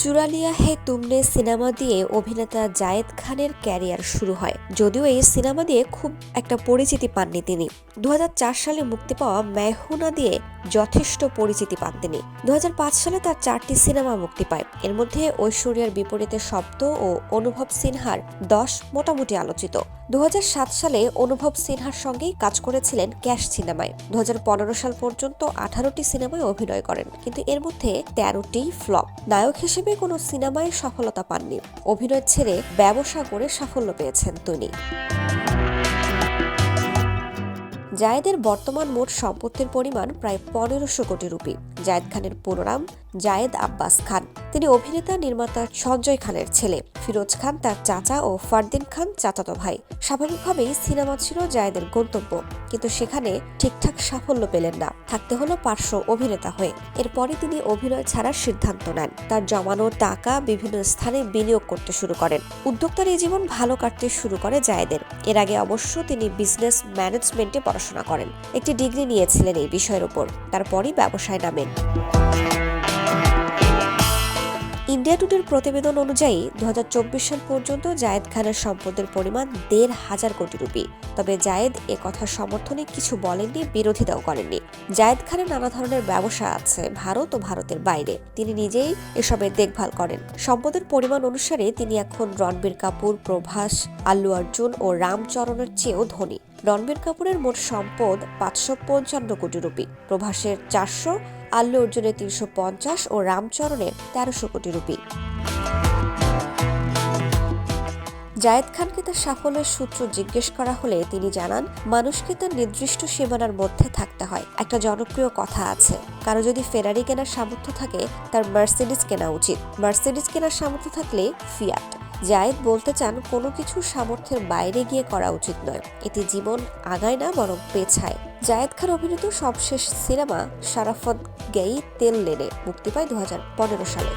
চুরালিয়া হে তুমনে cinema দিয়ে অভিনেতা জায়েদ খানের ক্যারিয়ার শুরু হয়। যদিও এই সিনেমা দিয়ে খুব একটা পরিচিতি পাননি তিনি। দু সালে মুক্তি পাওয়া মেহুনা দিয়ে যথেষ্ট পরিচিতি পান তিনি। দু সালে তার চারটি সিনেমা মুক্তি পায়। এর মধ্যে ঐশ্বরিয়ার বিপরীতে শব্দ ও অনুভব সিনহার দশ মোটামুটি আলোচিত। দু হাজার সাত সালে অনুভব সিনহার সঙ্গেই কাজ করেছিলেন ক্যাশ সিনেমায়। দু হাজার পনেরো সাল পর্যন্ত আঠারোটি সিনেমায় অভিনয় করেন। কিন্তু এর মধ্যে তেরোটি ফ্লপ। নায়ক হিসেবে কোনো সিনেমায় সফলতা পাননি। অভিনয় ছেড়ে ব্যবসা করে সাফল্য পেয়েছেন তিনি। জায়েদের বর্তমান মোট সম্পত্তির পরিমাণ প্রায় পনেরোশো কোটি রুপি। জায়েদ খানের পুরো নাম জায়েদ আব্বাস খান। তিনি অভিনেতা, নির্মাতা সঞ্জয় খানের ছেলে। ফিরোজ খান তার চাচা ও ফারদিন খান চাচাতো ভাই। স্বাভাবিকভাবেই সিনেমা ছিল জায়েদের গন্তব্য, কিন্তু সেখানে ঠিকঠাক সাফল্য পেলেন না। থাকতে হলো পার্শ্ব অভিনেতা হয়ে। এরপরে তিনি অভিনয় ছাড়ার সিদ্ধান্ত নেন। তার জমানো টাকা বিভিন্ন স্থানে বিনিয়োগ করতে শুরু করেন। উদ্যোক্তার এই জীবন ভালো কাটতে শুরু করে জায়েদের। এর আগে অবশ্য তিনি বিজনেস ম্যানেজমেন্টে পড়াশোনা করেন। একটি ডিগ্রি নিয়েছিলেন এই বিষয়ের উপর। তারপরই ব্যবসায় নামেন। ইন্ডিয়া টুডের প্রতিবেদন অনুযায়ী দু হাজার চব্বিশ সাল পর্যন্ত জায়েদ খানের সম্পদের পরিমাণ দেড় হাজার কোটি রুপি। তবে জায়েদ এ কথা সমর্থনে কিছু বলেননি, বিরোধিতাও করেননি। জায়েদ খানের নানা ধরনের ব্যবসা আছে ভারত ও ভারতের বাইরে। তিনি নিজেই এসবের দেখভাল করেন। সম্পদের পরিমাণ অনুসারে তিনি এখন রণবীর কাপুর, প্রভাস, আল্লু অর্জুন ও রামচরণের চেয়েও ধনী। রণবীর কাপুরের মোট সম্পদ পাঁচশো পঞ্চান্ন কোটি রুপি। প্রভাসের চারশো আল্লু অর্জুনের তিনশো পঞ্চাশ ও রামচরণের তেরোশো কোটি রুপি। জায়েদ খানকে তার সাফল্যের সূত্র জিজ্ঞেস করা হলে তিনি জানান, মানুষকে তার নির্দিষ্ট সীমানার মধ্যে থাকতে হয়। একটা জনপ্রিয় কথা আছে, কারও যদি ফেরারি কেনার সামর্থ্য থাকে, তার মার্সিডিস কেনা উচিত। মার্সিডিস কেনার সামর্থ্য থাকলে ফিয়াট জায়েদ বলতে চান, কোনো কিছু সামর্থ্যের বাইরে গিয়ে করা উচিত নয়। এতে জীবন আগায় না, বরং পেছায়। জায়েদ খান অভিনীত সবশেষ সিনেমা সারাফত গেই তেল লেনে মুক্তি পায় দু হাজার পনেরো সালে।